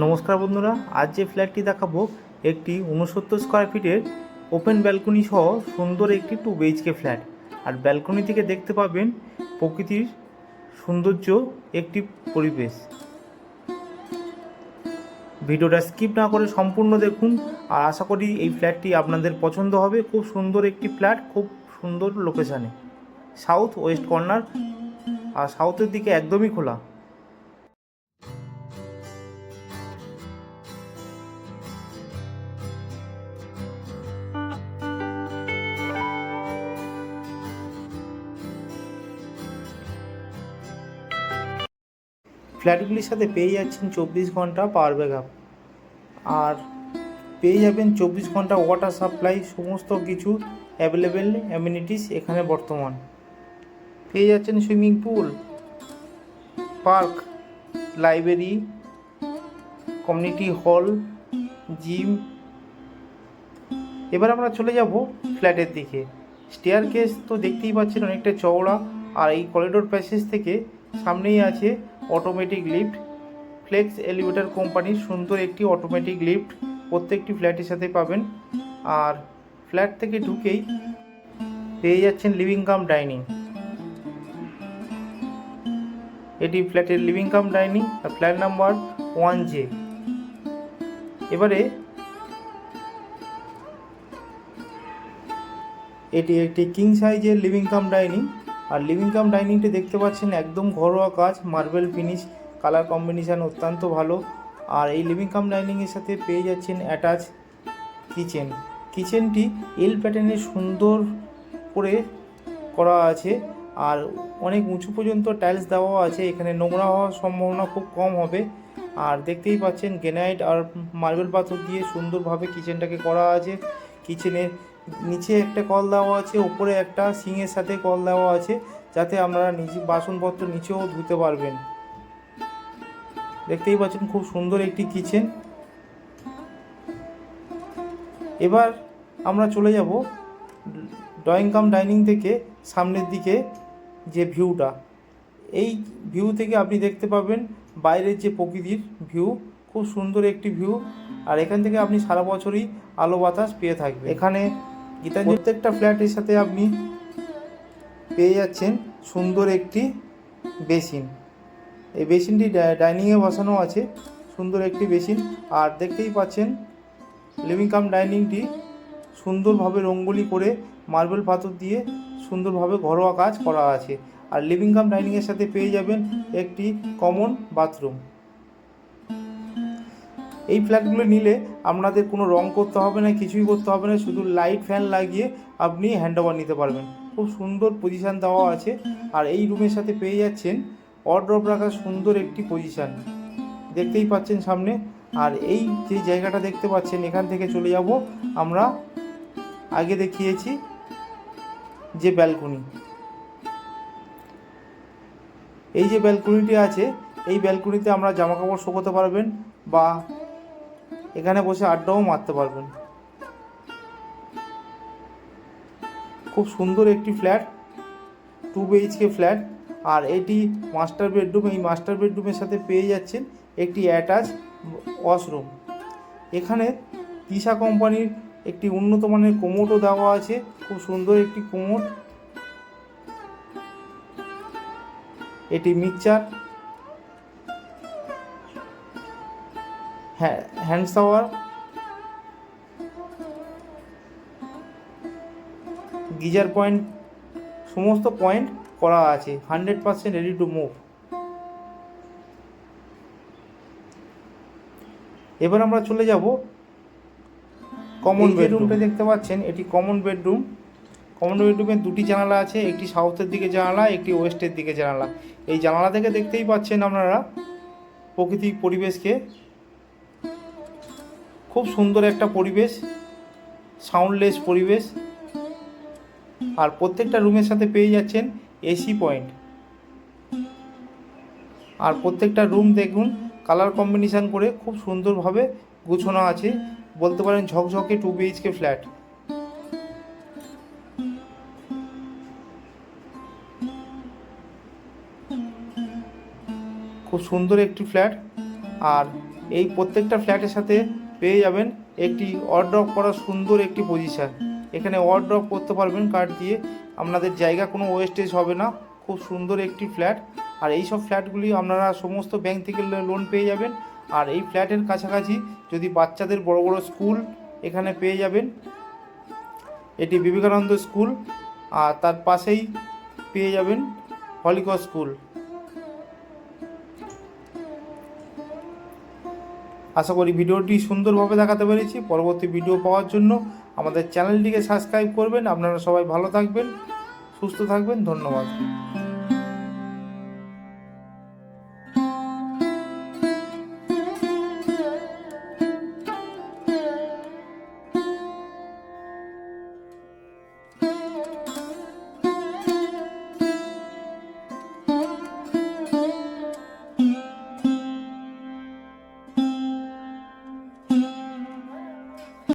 নমস্কার বন্ধুরা, আজ যে ফ্ল্যাটটি দেখাবো, একটি উনসত্তর স্কোয়ার ফিটের ওপেন ব্যালকনি সহ সুন্দর একটি টু বিএইচকে ফ্ল্যাট আর ব্যালকনি থেকে দেখতে পাবেন প্রকৃতির সৌন্দর্য, একটি পরিবেশ। ভিডিওটা স্কিপ না করে সম্পূর্ণ দেখুন, আর আশা করি এই ফ্ল্যাটটি আপনাদের পছন্দ হবে। খুব সুন্দর একটি ফ্ল্যাট খুব সুন্দর লোকেশানে সাউথ ওয়েস্ট কর্নার আর সাউথের দিকে একদমই খোলা। ফ্ল্যাটগুলির সাথে পেয়ে যাচ্ছেন চব্বিশ ঘণ্টা পাওয়ার ব্যাকআপ আর পেয়ে যাবেন চব্বিশ ঘণ্টা ওয়াটার সাপ্লাই সমস্ত কিছু অ্যাভেলেবেল অ্যামিনিটিস এখানে বর্তমান। পেয়ে যাচ্ছেন swimming pool park library community hall gym এবার আমরা চলে যাব ফ্ল্যাটের দিকে। স্টেয়ার কেস তো দেখতেই পাচ্ছেন অনেকটা চওড়া, আর এই করিডোর প্যাসেজ থেকে সামনেই আছে অটোমেটিক লিফট ফ্লেক্স এলিভেটর কোম্পানির সুন্দর একটি অটোমেটিক লিফট প্রত্যেকটি ফ্ল্যাটের সাথে পাবেন। আর ফ্ল্যাট থেকে ঢুকেই পেয়ে যাচ্ছেন লিভিং কাম ডাইনিং এটি ফ্ল্যাটের living cum dining flat number one J এবারে এটি একটি কিং সাইজের লিভিং কাম ডাইনিং আর লিভিং কাম ডাইনিংটি দেখতে পাচ্ছেন, একদম ঘরোয়া কাজ মার্বেল ফিনিশ কালার কম্বিনেশান অত্যন্ত ভালো। আর এই লিভিং কাম ডাইনিংয়ের সাথে পেয়ে যাচ্ছেন অ্যাটাচ কিচেন কিচেনটি এল প্যাটার্নের সুন্দর করে করা আছে, আর অনেক উঁচু পর্যন্ত টাইলস দেওয়া আছে, এখানে নোংরা হওয়ার সম্ভাবনা খুব কম হবে। আর দেখতেই পাচ্ছেন গ্রেনাইট আর মার্বেল পাথর দিয়ে সুন্দরভাবে কিচেনটাকে করা আছে। কিচেনের নিচে একটা কল দেওয়া আছে, উপরে একটা সিংয়ের সাথে কল দেওয়া আছে, যাতে আপনারা নিচে বাসনপত্র নিচেও ধুতে পারবেন। দেখতেই পাচ্ছেন খুব সুন্দর একটি কিচেন। এবার আমরা চলে যাব ড্রয়িং কাম ডাইনিং থেকে সামনের দিকে যে ভিউটা। এই ভিউ থেকে আপনি দেখতে পাবেন বাইরের যে প্রকৃতির ভিউ, খুব সুন্দর একটি ভিউ। আর এখান থেকে আপনি সারা বছরই আলো বাতাস পেয়ে থাকবেন। এখানে গীতাঞ্জলি প্রত্যেকটা ফ্ল্যাটের সাথে আপনি পেয়ে যাচ্ছেন সুন্দর একটি বেসিন। এই বেসিনটি ডাইনিংয়ে বসানো আছে, সুন্দর একটি বেসিন। আর দেখতেই পাচ্ছেন, লিভিং কাম ডাইনিংটি সুন্দরভাবে রঙ্গোলি করে মার্বেল পাথর দিয়ে সুন্দরভাবে ঘরোয়া কাজ করা আছে। আর লিভিং কাম ডাইনিংয়ের সাথে পেয়ে যাবেন একটি কমন বাথরুম। এই ফ্ল্যাটগুলো নিলে আপনাদের কোনো রং করতে হবে না, কিছুই করতে হবে না, শুধু লাইট ফ্যান লাগিয়ে আপনি হ্যান্ড ওভার নিতে পারবেন। খুব সুন্দর পজিশান দেওয়া আছে। আর এই রুমের সাথে পেয়ে যাচ্ছেন অড্রপ রাখার সুন্দর একটি পজিশান দেখতেই পাচ্ছেন সামনে। আর এই যে জায়গাটা দেখতে পাচ্ছেন, এখান থেকে চলে যাব। আমরা আগে দেখিয়েছি যে ব্যালকনি এই যে ব্যালকনিটি আছে, এই ব্যালকনিতে আমরা জামা কাপড় শুকোতে পারবেন বা এখানে বসে আড্ডাও মারতে পারবেন। খুব সুন্দর একটি ফ্ল্যাট টু বিএইচকে ফ্ল্যাট, আর এটি মাস্টার বেডরুম এই মাস্টার বেডরুমের সাথে পেয়ে যাচ্ছেন একটি অ্যাটাচ ওয়াশরুম এখানে তিশা কোম্পানির একটি উন্নত মানের কোমোটও দেওয়া আছে, খুব সুন্দর একটি কোমোট এটি mixture hand shower geyser point সমস্ত পয়েন্ট করা আছে hundred percent ready to move এবার আমরা চলে যাব কমন বেডরুমটা দেখতে পাচ্ছেন এটি কমন বেডরুম কমন বেডরুমে দুটি জানালা আছে একটি সাউথের দিকে জানালা একটি ওয়েস্টের দিকে জানালা। এই জানালা থেকে দেখতেই পাচ্ছেন আপনারা প্রকৃতিক পরিবেশকে খুব সুন্দর একটা পরিবেশ সাউন্ডলেস পরিবেশ। আর প্রত্যেকটা রুমের সাথে পেয়ে যাচ্ছেন এসি পয়েন্ট আর প্রত্যেকটা রুম দেখুন কালার কম্বিনেশান করে খুব সুন্দরভাবে গুছানো আছে। বলতে পারেন ঝকঝকে টু বিএইচকে ফ্ল্যাট খুব সুন্দর একটি ফ্ল্যাট আর এই প্রত্যেকটা ফ্ল্যাটের সাথে পেয়ে যাবেন একটি অর্ড্রপ করার সুন্দর একটি পজিশন এখানে অর্ড্রপ করতে পারবেন কার্ড দিয়ে। আপনাদের জায়গা কোনো ওয়েস্টেজ হবে না। খুব সুন্দর একটি ফ্ল্যাট আর এই সব ফ্ল্যাটগুলি আপনারা সমস্ত ব্যাংক থেকে লোন পেয়ে যাবেন। আর এই ফ্ল্যাটের কাছাকাছি যদি বাচ্চাদের বড় বড় স্কুল এখানে পেয়ে যাবেন। এটি বিবেকানন্দ স্কুল আর তার পাশেই পেয়ে যাবেন হলিকস স্কুল আশা করি ভিডিওটি সুন্দরভাবে দেখাতে পেরেছি। পরবর্তী ভিডিও পাওয়ার জন্য আমাদের চ্যানেলটিকে সাবস্ক্রাইব করবেন। আপনারা সবাই ভালো থাকবেন, সুস্থ থাকবেন। ধন্যবাদ।